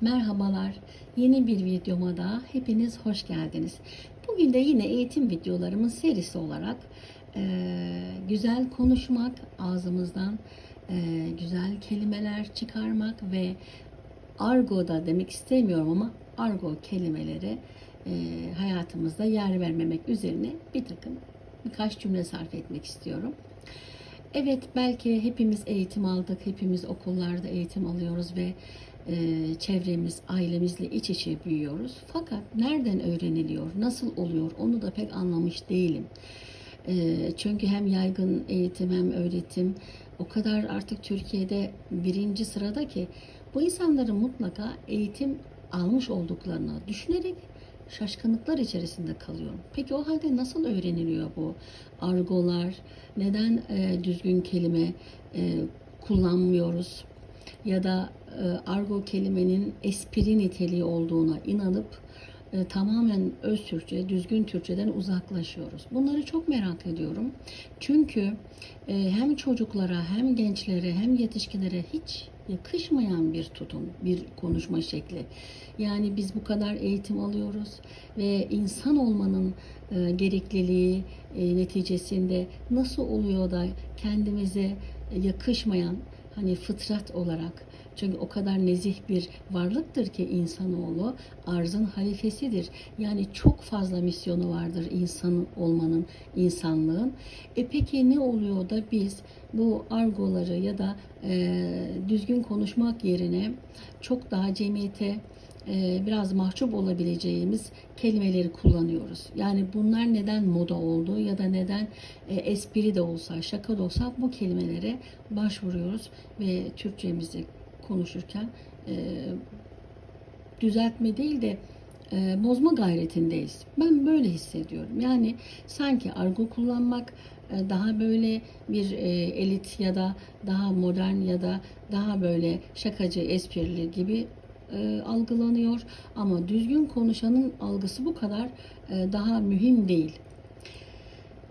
Merhabalar. Yeni bir videoma da hepiniz hoş geldiniz. Bugün de yine eğitim videolarımın serisi olarak eee, güzel konuşmak, ağzımızdan eee, güzel kelimeler çıkarmak ve argo da demek istemiyorum ama argo kelimeleri eee, hayatımızda yer vermemek üzerine bir takım birkaç cümle sarf etmek istiyorum. Evet belki hepimiz eğitim aldık, hepimiz okullarda eğitim alıyoruz ve e, çevremiz, ailemizle iç içe büyüyoruz. Fakat nereden öğreniliyor, nasıl oluyor onu da pek anlamış değilim. E, çünkü hem yaygın eğitim hem öğretim o kadar artık Türkiye'de birinci sırada ki bu insanların mutlaka eğitim almış olduklarını düşünerek şaşkınlıklar içerisinde kalıyorum. Peki o halde nasıl öğreniliyor bu argolar? Neden e, düzgün kelime e, kullanmıyoruz? Ya da e, argo kelimenin espri niteliği olduğuna inanıp e, tamamen öz Türkçe, düzgün Türkçeden uzaklaşıyoruz. Bunları çok merak ediyorum. Çünkü e, hem çocuklara hem gençlere hem yetişkinlere hiç yakışmayan bir tutum, bir konuşma şekli. Yani biz bu kadar eğitim alıyoruz ve insan olmanın e, gerekliliği e, neticesinde nasıl oluyor da kendimize yakışmayan hani fıtrat olarak çünkü o kadar nezih bir varlıktır ki insanoğlu arzın halifesidir. Yani çok fazla misyonu vardır insan olmanın, insanlığın. E peki ne oluyor da biz bu argoları ya da e, düzgün konuşmak yerine çok daha cemiyete e, biraz mahcup olabileceğimiz kelimeleri kullanıyoruz. Yani bunlar neden moda oldu ya da neden e, espri de olsa, şaka da olsa bu kelimelere başvuruyoruz ve Türkçemizi konuşurken e, düzeltme değil de e, bozma gayretindeyiz. Ben böyle hissediyorum. Yani sanki argo kullanmak e, daha böyle bir e, elit ya da daha modern ya da daha böyle şakacı, esprili gibi e, algılanıyor. Ama düzgün konuşanın algısı bu kadar e, daha mühim değil.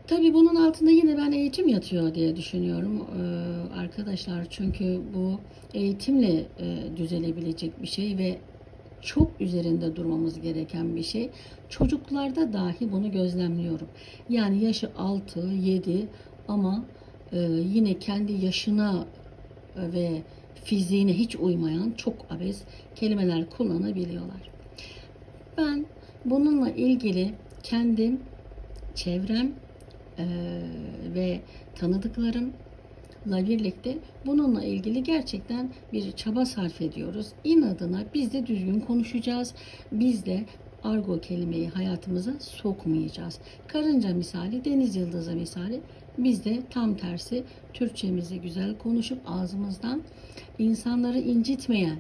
Tabii bunun altında yine ben eğitim yatıyor diye düşünüyorum ee, arkadaşlar. Çünkü bu eğitimle e, düzelebilecek bir şey ve çok üzerinde durmamız gereken bir şey. Çocuklarda dahi bunu gözlemliyorum. Yani yaşı 6, 7 ama e, yine kendi yaşına ve fiziğine hiç uymayan çok abes kelimeler kullanabiliyorlar. Ben bununla ilgili kendim, çevrem e, ve tanıdıklarımla birlikte bununla ilgili gerçekten bir çaba sarf ediyoruz. İnadına biz de düzgün konuşacağız. Biz de argo kelimeyi hayatımıza sokmayacağız. Karınca misali, deniz yıldızı misali biz de tam tersi Türkçemizi güzel konuşup ağzımızdan insanları incitmeyen,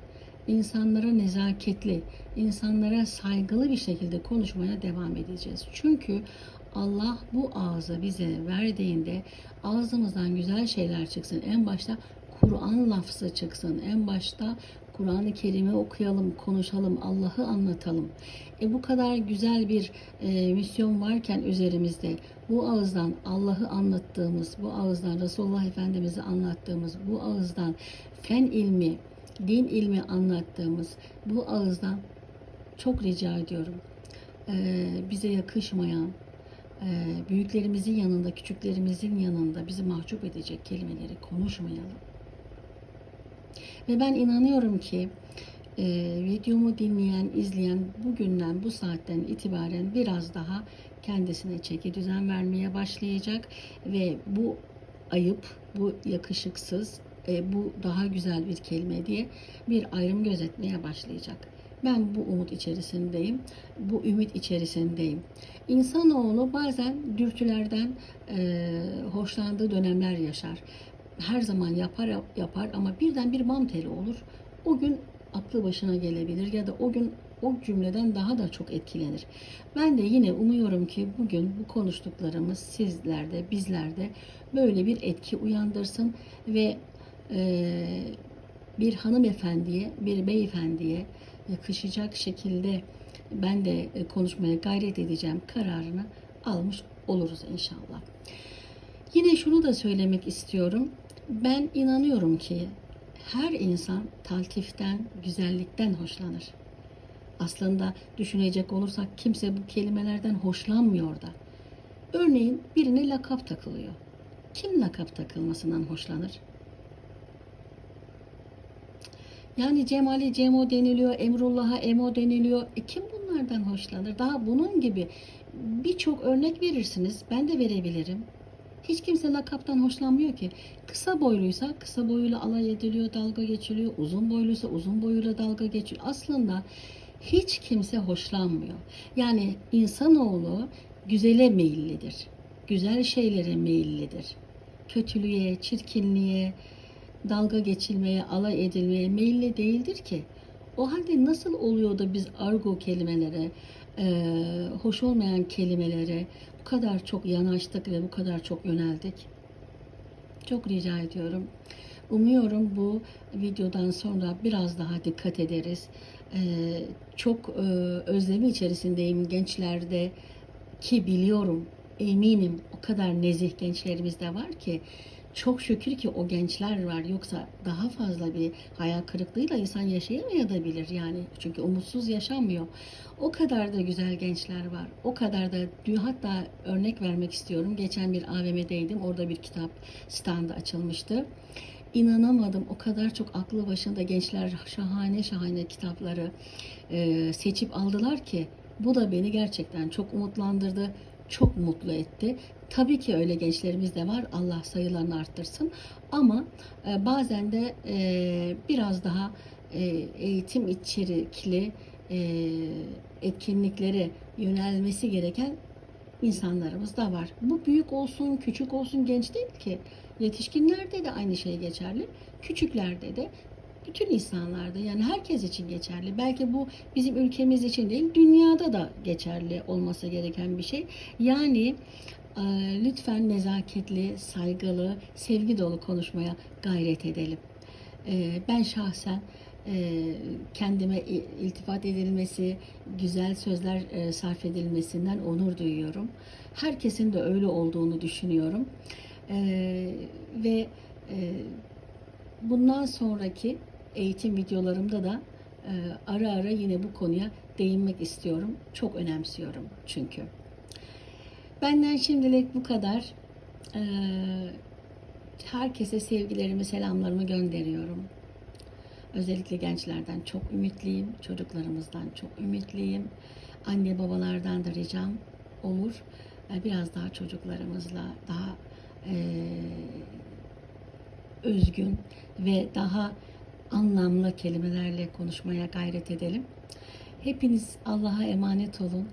insanlara nezaketli, insanlara saygılı bir şekilde konuşmaya devam edeceğiz. Çünkü Allah bu ağzı bize verdiğinde ağzımızdan güzel şeyler çıksın. En başta Kur'an lafzı çıksın. En başta Kur'an-ı Kerim'i okuyalım, konuşalım, Allah'ı anlatalım. E bu kadar güzel bir e, misyon varken üzerimizde bu ağızdan Allah'ı anlattığımız, bu ağızdan Resulullah Efendimiz'i anlattığımız, bu ağızdan fen ilmi, din ilmi anlattığımız, bu ağızdan çok rica ediyorum. E, bize yakışmayan, büyüklerimizin yanında, küçüklerimizin yanında bizi mahcup edecek kelimeleri konuşmayalım. Ve ben inanıyorum ki e, videomu dinleyen, izleyen bugünden, bu saatten itibaren biraz daha kendisine çeki düzen vermeye başlayacak ve bu ayıp, bu yakışıksız, e, bu daha güzel bir kelime diye bir ayrım gözetmeye başlayacak. Ben bu umut içerisindeyim, bu ümit içerisindeyim. İnsanoğlu bazen dürtülerden e, hoşlandığı dönemler yaşar. Her zaman yapar yapar ama birden bir bam teli olur. O gün aklı başına gelebilir ya da o gün o cümleden daha da çok etkilenir. Ben de yine umuyorum ki bugün bu konuştuklarımız sizlerde, bizlerde böyle bir etki uyandırsın ve e, bir hanımefendiye, bir beyefendiye yakışacak şekilde ben de e, konuşmaya gayret edeceğim kararını almış oluruz inşallah. Yine şunu da söylemek istiyorum. Ben inanıyorum ki her insan taltiften, güzellikten hoşlanır. Aslında düşünecek olursak kimse bu kelimelerden hoşlanmıyor da. Örneğin birine lakap takılıyor. Kim lakap takılmasından hoşlanır? Yani Cemal'e Cemo deniliyor, Emrullah'a Emo deniliyor. E kim bunlardan hoşlanır? Daha bunun gibi birçok örnek verirsiniz. Ben de verebilirim. Hiç kimse lakaptan hoşlanmıyor ki. Kısa boyluysa kısa boyuyla alay ediliyor, dalga geçiliyor. Uzun boyluysa uzun boyuyla dalga geçiliyor. Aslında hiç kimse hoşlanmıyor. Yani insanoğlu güzele meyillidir. Güzel şeylere meyillidir. Kötülüğe, çirkinliğe, dalga geçilmeye, alay edilmeye meyilli değildir ki. O halde nasıl oluyor da biz argo kelimelere, eee, hoş olmayan kelimelere bu kadar çok yanaştık ve bu kadar çok yöneldik? Çok rica ediyorum. Umuyorum bu videodan sonra biraz daha dikkat ederiz. Ee, çok e, özlemi içerisindeyim gençlerde ki biliyorum, eminim o kadar nezih gençlerimiz de var ki çok şükür ki o gençler var. Yoksa daha fazla bir hayal kırıklığıyla insan yaşayamayabilir yani. Çünkü umutsuz yaşanmıyor. O kadar da güzel gençler var. O kadar da hatta örnek vermek istiyorum. Geçen bir AVM'deydim. Orada bir kitap standı açılmıştı. İnanamadım. O kadar çok aklı başında gençler şahane şahane kitapları e, seçip aldılar ki bu da beni gerçekten çok umutlandırdı, çok mutlu etti. Tabii ki öyle gençlerimiz de var. Allah sayılarını arttırsın. Ama e, bazen de e, biraz daha e, eğitim içerikli e, etkinliklere yönelmesi gereken insanlarımız da var. Bu büyük olsun, küçük olsun, genç değil ki. Yetişkinlerde de aynı şey geçerli. Küçüklerde de bütün insanlarda yani herkes için geçerli. Belki bu bizim ülkemiz için değil, dünyada da geçerli olması gereken bir şey. Yani e, lütfen nezaketli, saygılı, sevgi dolu konuşmaya gayret edelim. E, Ben şahsen e, kendime iltifat edilmesi, güzel sözler e, sarf edilmesinden onur duyuyorum. Herkesin de öyle olduğunu düşünüyorum. E, Ve bundan sonraki eğitim videolarımda da e, ara ara yine bu konuya değinmek istiyorum. Çok önemsiyorum çünkü. Benden şimdilik bu kadar. E, herkese sevgilerimi, selamlarımı gönderiyorum. Özellikle gençlerden çok ümitliyim, çocuklarımızdan çok ümitliyim. Anne babalardan da ricam olur. e, Biraz daha çocuklarımızla daha e, özgün ve daha anlamlı kelimelerle konuşmaya gayret edelim. Hepiniz Allah'a emanet olun.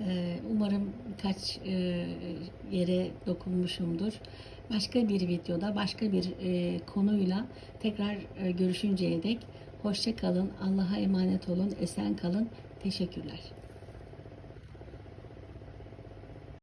Ee, Umarım birkaç e, yere dokunmuşumdur. Başka bir videoda, başka bir e, konuyla tekrar e, görüşünceye dek hoşça kalın, Allah'a emanet olun, esen kalın. Teşekkürler.